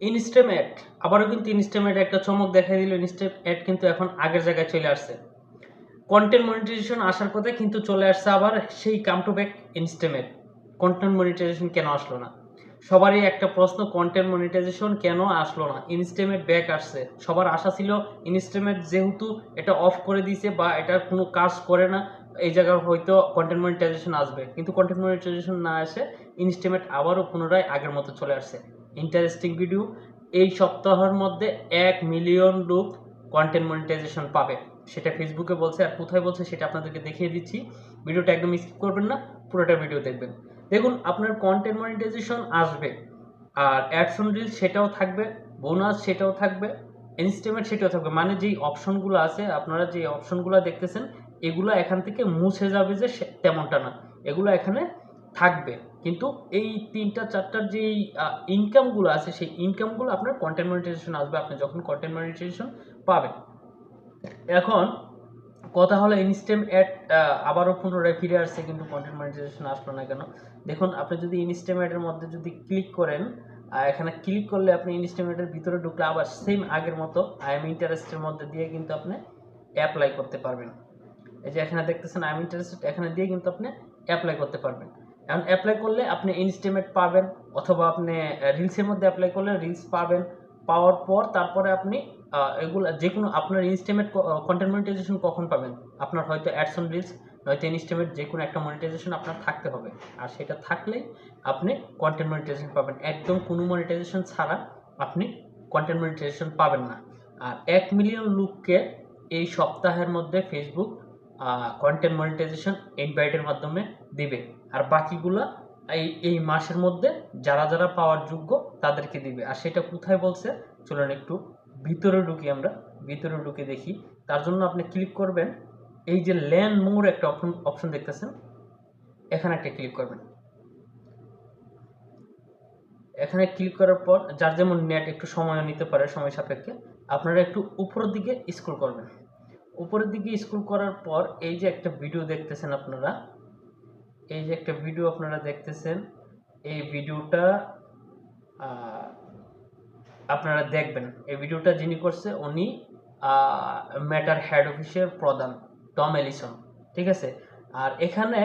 ইনস্টেম add আবারও কিন্তু ইনস্টেম add একটা চমক দেখাই দিল। ইনস্টেম অ্যাড কিন্তু এখন আগের জায়গায় চলে আসছে। কন্টেন্ট মনিটাইজেশন আসার কথা কিন্তু চলে আসছে আবার সেই come to back instream ad content monetization কেন আসলো না? সবারই একটা প্রশ্ন কন্টেন্ট মনিটাইজেশন কেন আসলো না? ইনস্টেমেট ব্যাক আসছে। সবার আশা ছিল ইনস্টেমেট যেহেতু এটা অফ করে দিয়েছে বা এটার কোনো কাজ করে না, এই জায়গায় হয়তো কন্টেন্ট মনিটাইজেশন আসবে। কিন্তু কন্টেন্ট মনিটাইজেশন না এসে ইনস্টেমেট আবারও পুনরায় আগের মতো চলে আসছে। ইন্টারেস্টিং ভিডিও এই সপ্তাহের মধ্যে এক মিলিয়ন লোক কন্টেন্ট মনিটাইজেশন পাবে। সেটা ফেসবুকে বলছে আর কোথায় বলছে সেটা আপনাদেরকে দেখিয়ে দিচ্ছি। ভিডিওটা একদম স্কিপ করবেন না, পুরোটা ভিডিও দেখবেন। দেখুন, আপনার কন্টেন্ট মনিটাইজেশন আসবে, আর অ্যাডসন রিল সেটাও থাকবে বোনাস সেটাও থাকবে ইনস্টেমেন্ট সেটাও থাকবে। মানে যেই অপশনগুলো আছে, আপনারা যে অপশনগুলো দেখতেছেন, এগুলো এখান থেকে মুছে যাবে যে তেমনটা না। এগুলো এখানে থাকবে। কিন্তু এই তিনটা, চারটার যেই ইনকামগুলো আছে, সেই ইনকামগুলো আপনার কন্টেন্ট মনিটাইজেশন আসবে। আপনি যখন কন্টেন্ট মনিটাইজেশন পাবেন। এখন কথা হলো ইনস্টেম অ্যাড আবারও পুনরায় ফিরে আসছে, কিন্তু কন্টেন্ট মনিটাইজেশন আসলো না কেন? দেখুন, আপনি যদি ইনস্টেম অ্যাডের মধ্যে যদি ক্লিক করেন আর এখানে ক্লিক করলে আপনি ইনস্টেম অ্যাডের ভিতরে ঢুকলে আবার সেম আগের মতো আই এম ইন্টারেস্টের মধ্যে দিয়ে কিন্তু আপনি অ্যাপ্লাই করতে পারবেন। এই যে এখানে দেখতেছেন আই এম ইন্টারেস্টেড এখানে দিয়ে কিন্তু আপনি অ্যাপ্লাই করতে পারবেন। এখন অ্যাপ্লাই করলে আপনি ইনস্টিমেট পাবেন, অথবা আপনি রিলসের মধ্যে অ্যাপ্লাই করলে রিলস পাবেন। পাওয়ার পর তারপরে আপনি এগুলো যে কোনো আপনার ইনস্টেমেট কন্টেন্ট মনিটাইজেশন কখন পাবেন? আপনার হয়তো অ্যাডসন রিলস নয়তো ইনস্টেমেট যে কোনো একটা মনিটাইজেশন আপনার থাকতে হবে। আর সেটা থাকলেই আপনি কন্টেন্ট মনিটাইজেশন পাবেন। একদম কোনো মনিটাইজেশন ছাড়া আপনি কন্টেন্ট মনিটাইজেশন পাবেন না। আর এক মিলিয়ন লোককে এই সপ্তাহের মধ্যে ফেসবুক কন্টেন্ট মনিটাইজেশন ইনভাইটের মাধ্যমে দিবে। আর বাকিগুলা এই এই মাসের মধ্যে যারা যারা পাওয়ার যোগ্য তাদেরকে দিবে। আর সেটা কোথায় বলছে, চলুন একটু ভিতরে ঢুকি আমরা। ভিতরে ঢুকে দেখি। তার জন্য আপনি ক্লিক করবেন। এই যে ল্যান্ড মোর একটা অপশন অপশন দেখতেছেন, এখানে একটা ক্লিক করবেন। এখানে ক্লিক করার পর যার যেমন নেট একটু সময় নিতে পারে, সময় সাপেক্ষে, আপনারা একটু উপরের দিকে স্ক্রল করবেন। উপরের দিকে স্ক্রল করার পর এই যে একটা ভিডিও দেখতেছেন আপনারা, এই যে একটা ভিডিও আপনারা দেখতেছেন, এই ভিডিওটা আপনারা দেখবেন। এই ভিডিওটা যিনি করছে উনি ম্যাটার হেড অফিসের প্রধান টম এলিসন ঠিক আছে? আর এখানে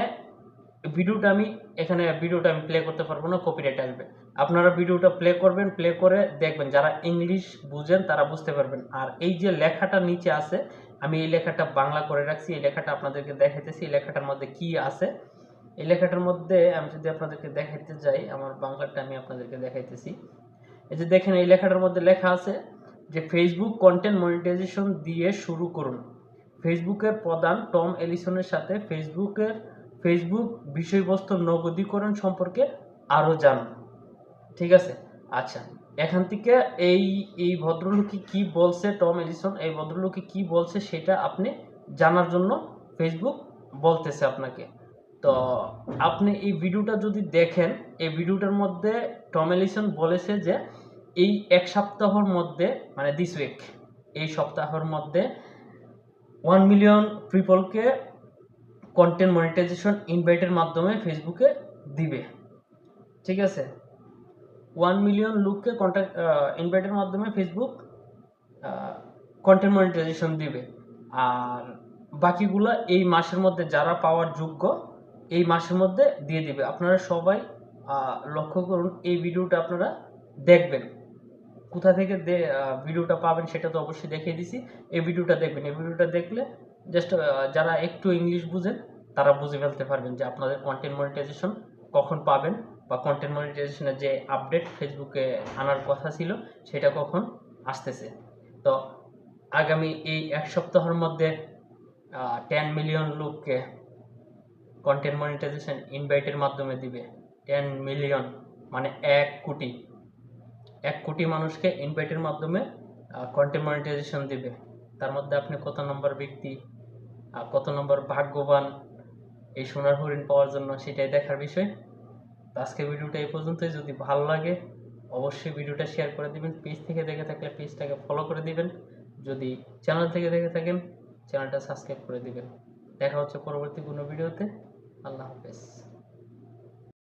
ভিডিওটা আমি, এখানে ভিডিওটা আমি প্লে করতে পারব না কপিরাইট আসবে। আপনারা ভিডিওটা প্লে করবেন প্লে করে দেখবেন। যারা ইংলিশ বুঝেন, তারা বুঝতে পারবেন। আর এই যে লেখাটা নিচে আছে আমি এই লেখাটা বাংলা করে রাখছি, এই লেখাটা আপনাদেরকে দেখাইতেছি, এই লেখাটার মধ্যে কি আছে? এই লেখাটার মধ্যে আমি যদি আপনাদেরকে দেখাইতে যাই, আমার বাংলাটা আমি আপনাদেরকে দেখাইতেছি। এই যে দেখেন, এই লেখাটার মধ্যে লেখা আছে যে ফেসবুক কন্টেন্ট মনিটাইজেশন দিয়ে শুরু করুন। ফেসবুকের প্রধান টম এলিসনের সাথে ফেসবুকের, ফেসবুক বিষয়বস্তু নগদীকরণ সম্পর্কে আরও জানুন। ঠিক আছে? আচ্ছা। এখান থেকে এই এই ভদ্রলোকে কি বলছে, টম এলিসন এই ভদ্রলোকে কি বলছে সেটা আপনি জানার জন্য ফেসবুক বলতেছে আপনাকে। তো আপনি এই ভিডিওটা যদি দেখেন, এই ভিডিওটার মধ্যে টম এলিসন বলেছে যে এই এক সপ্তাহের মধ্যে মানে দিস উইক এই সপ্তাহের মধ্যে ওয়ান মিলিয়ন পিপলকে কন্টেন্ট মনিটাইজেশন ইনভাইটের মাধ্যমে ফেসবুকে দিবে। ঠিক আছে? ওয়ান মিলিয়ন লোককে কন্ট্যাক্ট ইনভাইটের মাধ্যমে ফেসবুক কন্টেন্ট মনিটাইজেশন দিবে। আর বাকিগুলো এই মাসের মধ্যে যারা পাওয়ার যোগ্য, এই মাসের মধ্যে দিয়ে দিবে। আপনারা সবাই লক্ষ্য করুন, এই ভিডিওটা আপনারা দেখবেন। কোথা থেকে ভিডিওটা পাবেন সেটা তো অবশ্যই দেখিয়ে দিছি। এই ভিডিওটা দেখবেন। এই ভিডিওটা দেখলে জাস্ট যারা একটু ইংলিশ বুঝেন, তারা বুঝে ফেলতে পারবেন যে আপনাদের কন্টেন্ট মনিটাইজেশন কখন পাবেন। বা কন্টেন্ট মনিটাইজেশনের যে আপডেট ফেসবুকে আনার কথা ছিল, সেটা কখন আসতেছে? তো আগামী এই এক সপ্তাহের মধ্যে টেন মিলিয়ন লোককে কন্টেন্ট মনিটাইজেশন ইনভাইটের মাধ্যমে দিবে। টেন মিলিয়ন মানে এক কোটি। এক কোটি মানুষকে ইনভাইটের মাধ্যমে কন্টেন্ট মনিটাইজেশন দিবে। তার মধ্যে আপনি কত নম্বর ব্যক্তি কত নম্বর ভাগ্যবান এই সোনার হরিণ পাওয়ার জন্য, সেটাই দেখার বিষয়। তো আজকে ভিডিওটা এই পর্যন্তই। যদি ভালো লাগে, অবশ্যই ভিডিওটা শেয়ার করে দিবেন। পেজ থেকে দেখে থাকলে পেজটাকে ফলো করে দিবেন। যদি চ্যানেল থেকে দেখে থাকেন চ্যানেলটা সাবস্ক্রাইব করে দিবেন। দেখা হচ্ছে পরবর্তী কোনো ভিডিওতে আল্লাহ হাফেজ।